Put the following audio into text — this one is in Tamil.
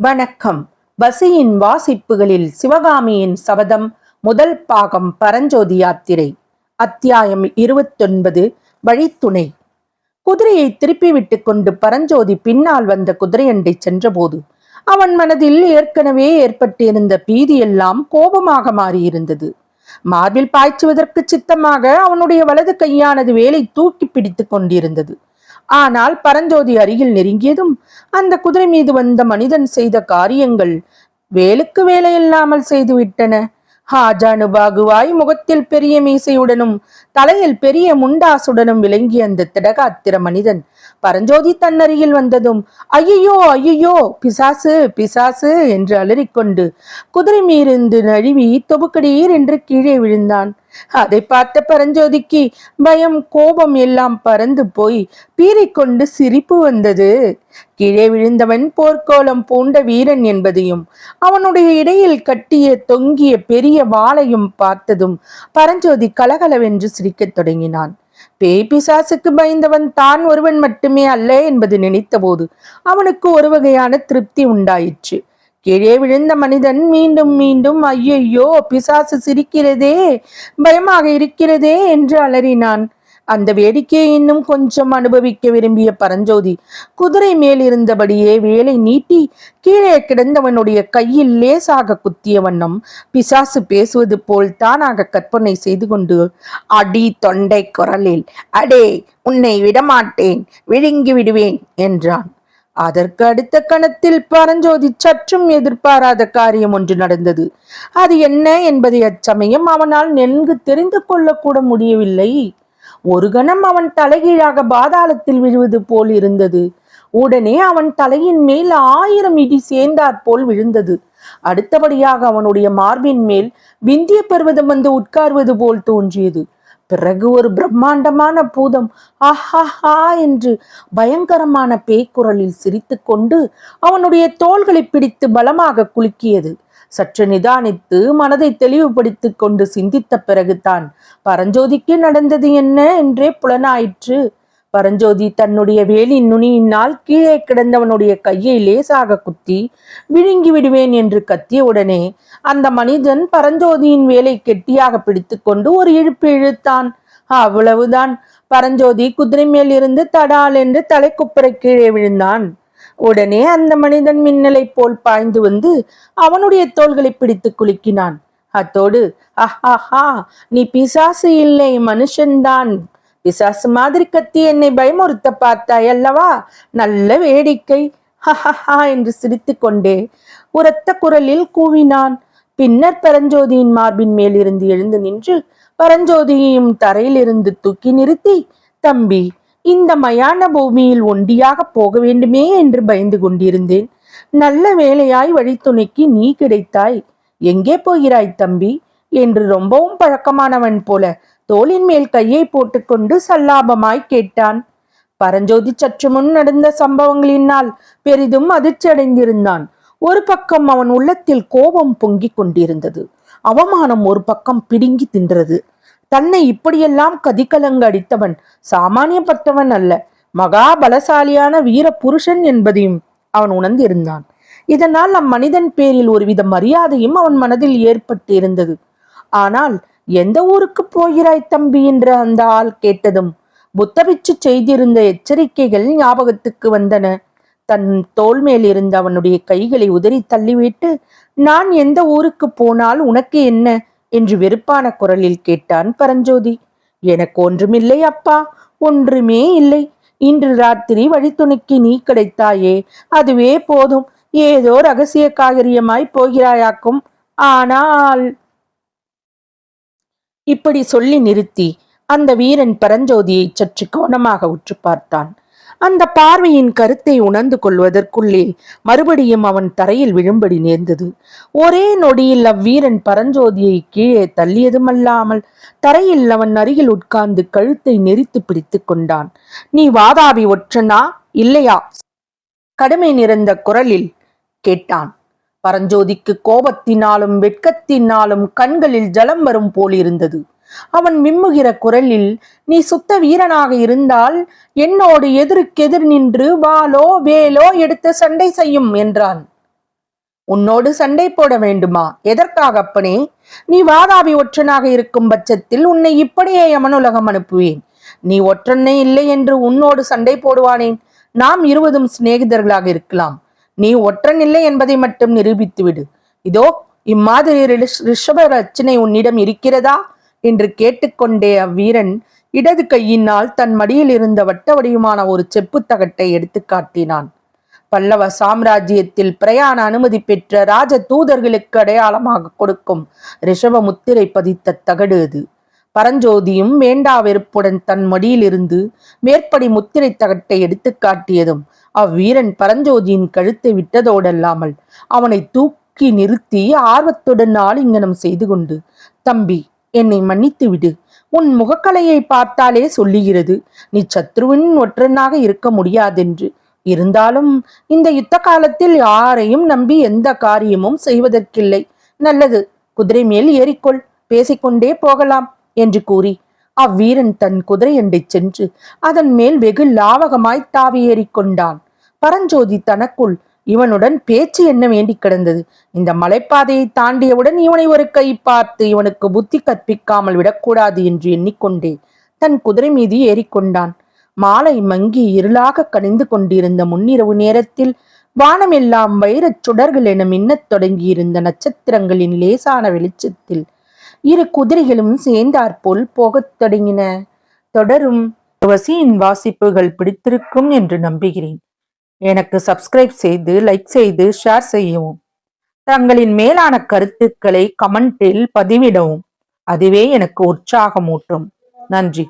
வணக்கம். வசியின் வாசிப்புகளில் சிவகாமியின் சபதம் முதல் பாகம் பரஞ்சோதி யாத்திரை. அத்தியாயம் இருபத்தொன்பது வழித்துணை. குதிரையை திருப்பி விட்டுக் கொண்டு பரஞ்சோதி பின்னால் வந்த குதிரையண்டை சென்றபோது அவன் மனதில் ஏற்கனவே ஏற்பட்டிருந்த பீதியெல்லாம் கோபமாக மாறியிருந்தது. மார்பில் பாய்ச்சுவதற்கு சித்தமாக அவனுடைய வலது கையானது வேலை தூக்கி பிடித்துக் கொண்டிருந்தது. ஆனால் பரஞ்சோதி அருகில் நெருங்கியதும் அந்த குதிரை மீது வந்த மனிதன் செய்த காரியங்கள் வேலுக்கு வேலையில்லாமல் செய்துவிட்டன. ஹாஜானுபாகுவாய் முகத்தில் பெரிய மீசையுடனும் தலையில் பெரிய முண்டாசுடனும் விளங்கிய அந்த திடகாத்திர மனிதன் பரஞ்சோதி தன்னருகில் வந்ததும் ஐயையோ ஐயையோ பிசாசு பிசாசு என்று அலறிக்கொண்டு குதிரை மீறிந்து நழுவி தொபுக்கடீர் என்று கீழே விழுந்தான். அதை பார்த்த பரஞ்சோதிக்கு பயம் கோபம் எல்லாம் பறந்து போய் பீறிக்கொண்டு சிரிப்பு வந்தது. கீழே விழுந்தவன் போர்க்கோலம் பூண்ட வீரன் என்பதையும் அவனுடைய இடையில் கட்டிய தொங்கிய பெரிய வாளையும் பார்த்ததும் பரஞ்சோதி கலகலவென்று சிரிக்கத் தொடங்கினான். பேய் பிசாசுக்கு பயந்தவன் தான் ஒருவன் மட்டுமே அல்ல என்பது நினைத்தபோது அவனுக்கு ஒரு வகையான திருப்தி உண்டாயிற்று. கீழே விழுந்த மனிதன் மீண்டும் மீண்டும் ஐயையோ பிசாசு சிரிக்கிறதே பயமாக இருக்கிறதே என்று அலறினான். அந்த வேடிக்கையை இன்னும் கொஞ்சம் அனுபவிக்க விரும்பிய பரஞ்சோதி குதிரை மேல் இருந்தபடியே வேலை நீட்டி கீழே கிடந்தவனுடைய கையில் லேசாக குத்திய வண்ணம் பிசாசு பேசுவது போல் தானாக கற்பனை செய்து கொண்டு அடி தொண்டை குரலில் அடே உன்னை விடமாட்டேன் விழுங்கி விடுவேன் என்றான். அதற்கு அடுத்த கணத்தில் பரஞ்சோதி சற்றும் எதிர்பாராத காரியம் ஒன்று நடந்தது. அது என்ன என்பதை அச்சமயம் அவனால் நன்கு தெரிந்து கொள்ளக்கூட முடியவில்லை. ஒரு கணம் அவன் தலைகீழாக பாதாளத்தில் விழுவது போல் இருந்தது. உடனே அவன் தலையின் மேல் ஆயிரம் இடி சேர்ந்தாற் போல் விழுந்தது. அடுத்தபடியாக அவனுடைய மார்பின் மேல் விந்திய பர்வதம் வந்து உட்கார்வது போல் தோன்றியது. பிறகு ஒரு பிரம்மாண்டமான பூதம் ஆஹாஹா என்று பயங்கரமான பேய்க்குரலில் சிரித்துக்கொண்டு அவனுடைய தோள்களை பிடித்து பலமாக குலுக்கியது. சற்று நிதானித்து மனதை தெளிவுபடுத்திக் கொண்டு சிந்தித்த பிறகுதான் பரஞ்சோதிக்கு நடந்தது என்ன என்றே புலனாயிற்று. பரஞ்சோதி தன்னுடைய வேலின் நுனியினால் கீழே கிடந்தவனுடைய கையை லேசாக குத்தி விழுங்கி விடுவேன் என்று கத்திய உடனே அந்த மனிதன் பரஞ்சோதியின் வேலை கெட்டியாக பிடித்துக்கொண்டு ஒரு இழுப்பு இழுத்தான். அவ்வளவுதான். பரஞ்சோதி குதிரை மேல் இருந்து தடால் என்று தலைக்குப்புற கீழே விழுந்தான். உடனே அந்த மனிதன் மின்னலை போல் பாய்ந்து வந்து அவனுடைய தோள்களை பிடித்து குலுக்கினான். அத்தோடு. அஹாஹா நீ பிசாசு இல்லை மனுஷன்தான். பிசாசு மாதிரி கத்தி என்னை பயமுறுத்த பார்த்தாய் அல்லவா? நல்ல வேடிக்கை. ஹஹஹா என்று சிரித்து கொண்டே உரத்த குரலில் கூவினான். பின்னர் பரஞ்சோதியின் மார்பின் மேலிருந்து எழுந்து நின்று பரஞ்சோதியையும் தரையிலிருந்து தூக்கி நிறுத்தி தம்பி இந்த மயான பூமியில் ஒண்டியாக போக வேண்டுமே என்று பயந்து கொண்டிருந்தேன். நல்ல வேலையாய் வழித்துணைக்கு நீ கிடைத்தாய். எங்கே போகிறாய் தம்பி? என்று ரொம்பவும் பழக்கமானவன் போல தோளின் மேல் கையை போட்டுக்கொண்டு சல்லாபமாய் கேட்டான். பரஞ்சோதி சற்று முன் நடந்த சம்பவங்களினால் பெரிதும் அதிர்ச்சி அடைந்திருந்தான் ஒரு பக்கம் அவன் உள்ளத்தில் கோபம் பொங்கிக் கொண்டிருந்தது. அவமானம் ஒரு பக்கம் பிடுங்கி தின்றது. தன்னை இப்படியெல்லாம் கதிகலங்க அடித்தவன் சாமானியப்பட்டவன் அல்ல. மகா பலசாலியான வீர புருஷன் என்பதையும் அவன் உணர்ந்திருந்தான். இதனால் அம்மனிதன் பேரில் ஒருவித மரியாதையும் அவன் மனதில் ஏற்பட்டு இருந்தது ஆனால் எந்த ஊருக்கு போகிறாய் தம்பி என்று அந்த ஆள் கேட்டதும் புத்தபிச்சு செய்திருந்த எச்சரிக்கைகள் ஞாபகத்துக்கு வந்தன. தன் தோல் மேல் இருந்த அவனுடைய கைகளை உதறி தள்ளிவிட்டு நான் எந்த ஊருக்கு போனால் உனக்கு என்ன என்று வெறுப்பான குரலில் கேட்டான் பரஞ்சோதி. எனக்கு ஒன்றுமில்லை அப்பா ஒன்றுமே இல்லை. இன்று ராத்திரி வழித்துணைக்கு நீ கிடைத்தாயே அதுவே போதும். ஏதோ ரகசிய காகரியமாய் போகிறாயாக்கும். ஆனால் இப்படி சொல்லி நிறுத்தி அந்த வீரன் பரஞ்சோதியை சற்று கவனமாக உற்று பார்த்தான். அந்த பார்வையின் கருத்தை உணர்ந்து கொள்வதற்குள்ளே மறுபடியும் அவன் தரையில் விழும்படி நேர்ந்தது. ஒரே நொடியில் அவ்வீரன் பரஞ்சோதியை கீழே தள்ளியதுமல்லாமல் தரையில் அவன் அருகில் உட்கார்ந்து கழுத்தை நெரித்து பிடித்து கொண்டான். நீ வாதாபி ஒற்றனா? இல்லையா? கடுமை நிறைந்த குரலில் கேட்டான். பரஞ்சோதிக்கு கோபத்தினாலும் வெட்கத்தினாலும் கண்களில் ஜலம் வரும் போலிருந்தது அவன் விம்முகிற குரலில் நீ சுத்த வீரனாக இருந்தால் என்னோடு எதிருக்கெதிர் நின்று வாலோ வேலோ எடுத்து சண்டை செய்யும் என்றான். உன்னோடு சண்டை போட வேண்டுமா? எதற்காக அப்பனே? நீ வாதாபி ஒற்றனாக இருக்கும் பட்சத்தில் உன்னை இப்படியே யமனுலகம் அனுப்புவேன். நீ ஒற்றனே இல்லை என்று உன்னோடு சண்டை போடுவானேன். நாம் இருவதும் சிநேகிதர்களாக இருக்கலாம். நீ ஒற்றன் இல்லை என்பதை மட்டும் நிரூபித்து விடு இதோ இம்மாதிரி ரிஷப ரச்சனை உன்னிடம் இருக்கிறதா? என்று கேட்டுக்கொண்டே அவ்வீரன் இடது கையினால் தன் மடியில் இருந்த வட்ட வடிவமான ஒரு செப்பு தகட்டை எடுத்து காட்டினான். பல்லவ சாம்ராஜ்யத்தில் பிரயாண அனுமதி பெற்ற ராஜ தூதர்களுக்கு அடையாளமாக கொடுக்கும் ரிஷப முத்திரை பதித்த தகடு அது பரஞ்சோதியும் வேண்டா வெறுப்புடன் தன் மடியிலிருந்து மேற்படி முத்திரை தகட்டை எடுத்து காட்டியதும் அவ்வீரன் பரஞ்சோதியின் கழுத்தை விட்டதோடல்லாமல் அவனை தூக்கி நிறுத்தி ஆர்வத்துடன் ஆலிங்கனம் செய்து கொண்டு தம்பி என்னை மன்னித்து விடு. உன் முகக்கலையை பார்த்தாலே சொல்லுகிறது. நீ சத்ருவின் ஒற்றனாக இருக்க முடியாதென்று. இருந்தாலும் இந்த யுத்த காலத்தில் யாரையும் நம்பி எந்த காரியமும் செய்வதற்கில்லை. நல்லது குதிரை மேல் ஏறிக்கொள். பேசிக்கொண்டே போகலாம் என்று கூறி அவ்வீரன் தன் குதிரையண்டை சென்று அதன் மேல் வெகு லாவகமாய் தாவி ஏறிக்கொண்டான். பரஞ்சோதி தனக்குள் இவனுடன் பேச்சு என்ன வேண்டி கிடந்தது? இந்த மலைப்பாதையை தாண்டியவுடன் இவனை ஒரு கை பார்த்து இவனுக்கு புத்தி கற்பிக்காமல் விடக்கூடாது என்று எண்ணிக்கொண்டே தன் குதிரை மீது ஏறிக்கொண்டான் மாலை மங்கி இருளாக கனிந்து கொண்டிருந்த முன்னிரவு நேரத்தில் வானமெல்லாம் வைரச் சுடர்கள் என மின்னத் தொடங்கியிருந்த நட்சத்திரங்களின் லேசான வெளிச்சத்தில் இரு குதிரைகளும் சேர்ந்தாற்போல் போகத் தொடங்கின. தொடரும் வசியின் வாசிப்புகள் பிடித்திருக்கும் என்று நம்புகிறேன். எனக்கு சப்ஸ்கிரைப் செய்து லைக் செய்து ஷேர் செய்யவும். தங்களின் மேலான கருத்துக்களை கமெண்டில் பதிவிடவும். அதுவே எனக்கு உற்சாகமூட்டும். நன்றி.